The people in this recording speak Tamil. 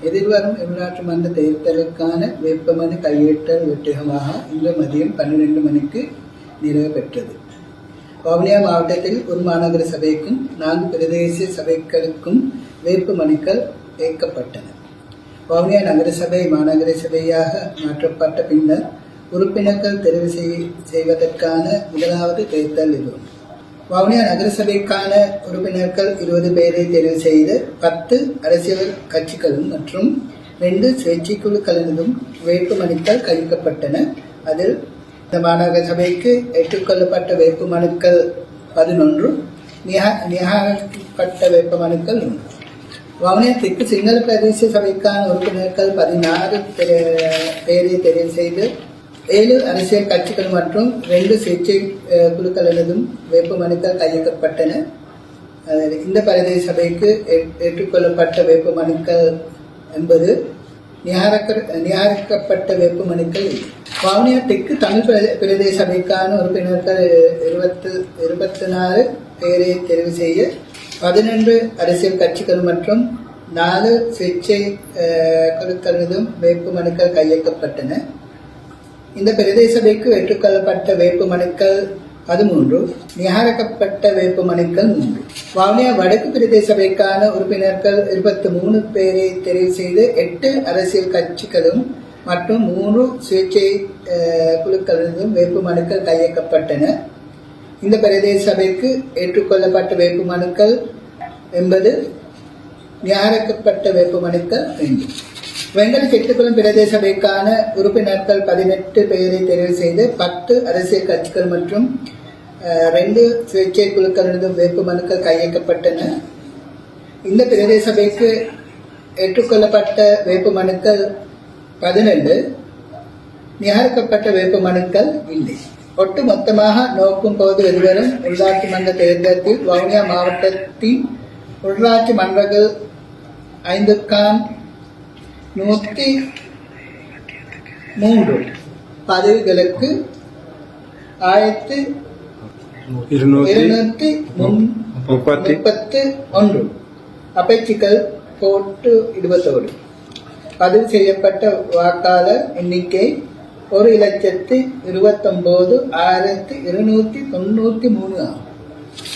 எதிர்வரும் உள்நாட்டு மன்ற தேர்தலுக்கான வேட்புமனு கையேற்றல் வெற்றிகமாக இன்று மதியம் பன்னிரண்டு மணிக்கு நிறைவு பெற்றது. வவுனியா மாவட்டத்தில் ஒரு மாநகர சபைக்கும் நான்கு பிரதேச சபைகளுக்கும் வேட்புமனுக்கள் ஏற்கப்பட்டன. வவுனியா நகரசபை மாநகர சபையாக மாற்றப்பட்ட பின்னர் உறுப்பினர்கள் தெரிவு செய்- செய்வதற்கான முதலாவது தேர்தல் இதுவும் வவுனியா நகரசபைக்கான உறுப்பினர்கள் இருபது பேரை தெரிவு செய்து பத்து அரசியல் கட்சிகளும் மற்றும் ரெண்டு சுயேட்சை வேட்புமனுக்கள் கழிக்கப்பட்டன அதில் இந்த மாநகர சபைக்கு ஏற்றுக்கொள்ளப்பட்ட வேட்புமனுக்கள் பதினொன்று நிகா- வேட்புமனுக்கள் ஒன்று. வவுனியத்திற்கு சிங்கள பிரதேச சபைக்கான உறுப்பினர்கள் பதினாறு பேரை தெரிவு செய்து ஏழு அரசியல் கட்சிகள் மற்றும் ரெண்டு சுயேட்சை அஹ், குழுக்களினதும் வேட்புமனுக்கள் கையகப்பட்டன இந்த பிரதேச சபைக்கு ஏற்- ஏற்றுக்கொள்ளப்பட்ட வேட்புமனுக்கள் என்பது நியாரக்க நியாரிக்கப்பட்ட வேட்புமனுக்கள் இல்லை. வவுனியா தெற்கு தமிழ் பிரதே- பிரதேச சபைக்கான உறுப்பினர்கள் இருபத்து இருபத்தி நாலு பேரை தெரிவு செய்ய பதினொன்று அரசியல் கட்சிகள் மற்றும் நாலு சுயேட்சை அஹ், குழுக்களினதும் வேட்புமனுக்கள் கையகப்பட்டன இந்த பிரதேச சபைக்கு ஏற்றுக்கொள்ளப்பட்ட வேட்புமனுக்கள் பதிமூன்று நிராகரிக்கப்பட்ட வேட்புமனுக்கள் மூன்று. வவுனியா வடக்கு பிரதேச சபைக்கான உறுப்பினர்கள் இருபத்தி மூணு பேரை தெரிவு செய்து எட்டு அரசியல் கட்சிகளும் மற்றும் மூன்று சுயேட்சை குழுக்களிலும் வேட்புமனுக்கள் கையகப்பட்டன. இந்த பிரதேச சபைக்கு ஏற்றுக்கொள்ளப்பட்ட வேட்புமனுக்கள் என்பது நிராகரிக்கப்பட்ட வேட்புமனுக்கள் ரெண்டு. வெங்கட செட்டுக்குளம் பிரதேச சபைக்கான உறுப்பினர்கள் பதினெட்டு பேரை தெரிவு செய்து பத்து அரசியல் கட்சிகள் மற்றும் ரெண்டு சுயேட்சை குழுக்களிடம் வேட்புமனுக்கள் கையகப்பட்டன. இந்த பிரதேச சபைக்கு ஏற்றுக்கொள்ளப்பட்ட வேட்புமனுக்கள் பதினெண்டு நிகழ்க்கப்பட்ட வேட்பு மனுக்கள் இல்லை. ஒட்டு மொத்தமாக நோக்கும் போது எதிர்வரும் உள்ளாட்சி மன்ற தேர்தலில் வவுனியா மாவட்டத்தின் உள்ளாட்சி மன்றங்கள் ஐந்துக்கான் நூற்றி மூன்று பதவிகளுக்கு ஆயிரத்தி இருநூற்றி முப்பத்தி முப்பத்து ஒன்று. அபேட்சிகள் போட்டு இடுவதோடு பதிவு செய்யப்பட்ட வாக்காளர் எண்ணிக்கை ஒரு லட்சத்து இருபத்தொன்பது ஆயிரத்தி இருநூற்றி தொண்ணூற்றி மூணு ஆகும்.